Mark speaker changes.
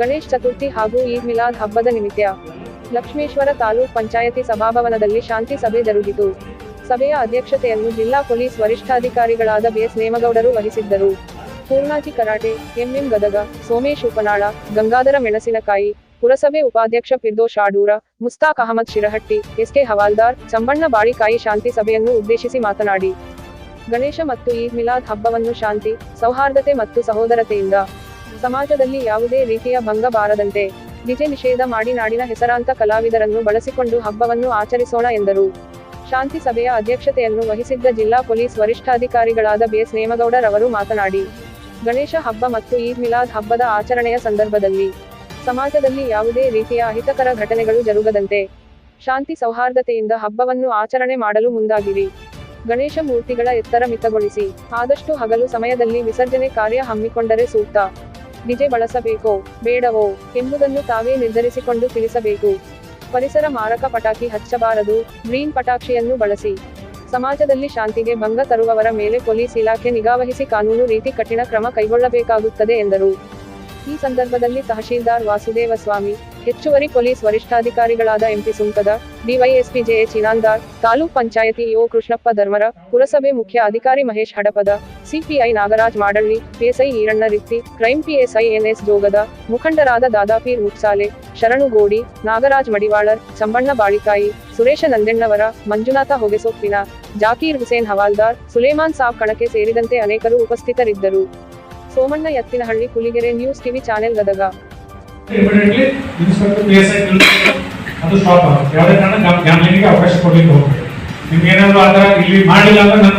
Speaker 1: ಗಣೇಶ್ ಚತುರ್ಥಿ ಹಾಗೂ ಈದ್ ಮಿಲಾದ್ ಹಬ್ಬದ ನಿಮಿತ್ತ ಲಕ್ಷ್ಮೇಶ್ವರ ತಾಲೂಕ್ ಪಂಚಾಯತಿ ಸಭಾಭವನದಲ್ಲಿ ಶಾಂತಿ ಸಭೆ ಜರುಗಿತು. ಸಭೆಯ ಅಧ್ಯಕ್ಷತೆಯನ್ನು ಜಿಲ್ಲಾ ಪೊಲೀಸ್ ವರಿಷ್ಠಾಧಿಕಾರಿಗಳಾದ ಬಿಎಸ್ ನೇಮಗೌಡರು ವಹಿಸಿದ್ದರು. ಪೂರ್ಣಾಜಿ ಕರಾಟೆ, ಎಂಎಂ ಗದಗ, ಸೋಮೇಶ್ ಉಪನಾಳ, ಗಂಗಾಧರ ಮೆಣಸಿನಕಾಯಿ, ಪುರಸಭೆ ಉಪಾಧ್ಯಕ್ಷ ಫಿರ್ದೋಶ್ ಶಾಡೂರ ಮುಸ್ತಾಕ್ ಅಹಮದ್ ಶಿರಹಟ್ಟಿ, ಎಸ್ಕೆ ಹವಾಲ್ದಾರ್, ಚಂಬಣ್ಣ ಬಾಳಿಕಾಯಿ ಶಾಂತಿ ಸಭೆಯನ್ನು ಉದ್ದೇಶಿಸಿ ಮಾತನಾಡಿ. ಗಣೇಶ ಮತ್ತು ಈದ್ ಮಿಲಾದ್ ಹಬ್ಬವನ್ನು ಶಾಂತಿ, ಸೌಹಾರ್ದತೆ ಮತ್ತು ಸಹೋದರತೆಯಿಂದ ಸಮಾಜದಲ್ಲಿ ಯಾವುದೇ ರೀತಿಯ ಭಂಗ ಬಾರದಂತೆ ಡಿಜೆ ನಿಷೇಧ ಮಾಡಿ ನಾಡಿನ ಹೆಸರಾಂತ ಕಲಾವಿದರನ್ನು ಬಳಸಿಕೊಂಡು ಹಬ್ಬವನ್ನು ಆಚರಿಸೋಣ ಎಂದರು. ಶಾಂತಿ ಸಭೆಯ ಅಧ್ಯಕ್ಷತೆಯನ್ನು ವಹಿಸಿದ್ದ ಜಿಲ್ಲಾ ಪೊಲೀಸ್ ವರಿಷ್ಠಾಧಿಕಾರಿಗಳಾದ ಬಿಎಸ್ ನೇಮಗೌಡರವರು ಮಾತನಾಡಿ, ಗಣೇಶ ಹಬ್ಬ ಮತ್ತು ಈದ್ ಮಿಲಾದ್ ಹಬ್ಬದ ಆಚರಣೆಯ ಸಂದರ್ಭದಲ್ಲಿ ಸಮಾಜದಲ್ಲಿ ಯಾವುದೇ ರೀತಿಯ ಅಹಿತಕರ ಘಟನೆಗಳು ಜರುಗದಂತೆ ಶಾಂತಿ, ಸೌಹಾರ್ದತೆಯಿಂದ ಹಬ್ಬವನ್ನು ಆಚರಣೆ ಮಾಡಲು ಮುಂದಾಗಿರಿ ಗಣೇಶ ಮೂರ್ತಿಗಳ ಎತ್ತರ ಮಿತಗೊಳಿಸಿ. ಆದಷ್ಟು ಹಗಲು ಸಮಯದಲ್ಲಿ ವಿಸರ್ಜನೆ ಕಾರ್ಯ ಹಮ್ಮಿಕೊಂಡರೆ ಸೂಕ್ತ. ಡಿಜೆ ಬಳಸಬೇಕೋ? ಬೇಡವೋ? ಎಂಬುದನ್ನು ತಾವೇ ನಿರ್ಧರಿಸಿಕೊಂಡು ತಿಳಿಸಬೇಕು. ಪರಿಸರ ಮಾರಕ ಪಟಾಕಿ ಹಚ್ಚಬಾರದು. ಗ್ರೀನ್ ಪಟಾಕ್ಷಿಯನ್ನು ಬಳಸಿ. ಸಮಾಜದಲ್ಲಿ ಶಾಂತಿಗೆ ಭಂಗ ತರುವವರ ಮೇಲೆ ಪೊಲೀಸ್ ಇಲಾಖೆ ನಿಗಾವಹಿಸಿ ಕಾನೂನು ರೀತಿ ಕಠಿಣ ಕ್ರಮ ಕೈಗೊಳ್ಳಬೇಕಾಗುತ್ತದೆ ಎಂದರು. ಈ ಸಂದರ್ಭದಲ್ಲಿ ತಹಶೀಲ್ದಾರ್ ವಾಸುದೇವ ಸ್ವಾಮಿ ಹೆಚ್ಚುವರಿ police ವರಿಷ್ಠಾಧಿಕಾರಿಗಳಾದ MP Sunkad, DySP JH Inamdar taluk ಪಂಚಾಯತಿ ಇಒ ಕೃಷ್ಣಪ್ಪ ಧರ್ಮರ, ಪುರಸಭೆ ಮುಖ್ಯ ಅಧಿಕಾರಿ Mahesh Hadapad, CPI Nagaraj Madalli PSI Eranna Ritti, crime PSI NS Jogad, ಮುಖಂಡರಾದ ದಾದಾಪೀರ್ ಉಟ್ಸಾಲೆ ಶರಣು ಗೋಡಿ, ನಾಗರಾಜ್ ಮಡಿವಾಳರ್, ಚಂಬಣ್ಣ ಬಾಳಿಕಾಯಿ, ಸುರೇಶ ನಂದೆಣ್ಣವರ, ಮಂಜುನಾಥ ಹೊಗೆಸೊಪ್ಪಿನ, ಜಾಕೀರ್ ಹುಸೇನ್ ಹವಾಲ್ದಾರ್, ಸುಲೇಮಾನ್ ಸಾಬ್ ಕಣಕ್ಕೆ ಸೇರಿದಂತೆ ಅನೇಕರು ಉಪಸ್ಥಿತರಿದ್ದರು. Somanna Ettinahalli Puligere news TV channel Gadag.
Speaker 2: Immediately inspector P S I ಅದು ಸ್ಟಾಪ್ ಆಗುತ್ತೆ. ಯಾವುದೇ ಕಾರಣ ಗ್ಯಾಮ್ಲಿಂಗ್ಗೆ ಅವಕಾಶ ಕೊಡ್ಲಿಕ್ಕೆ ಹೋಗ್ತದೆ ನಿಮ್ಗೆ ಏನಾದರೂ ಆ ಥರ ಇಲ್ಲಿ ಮಾಡಿಲ್ಲ ಅಂದ್ರೆ ನನ್ನ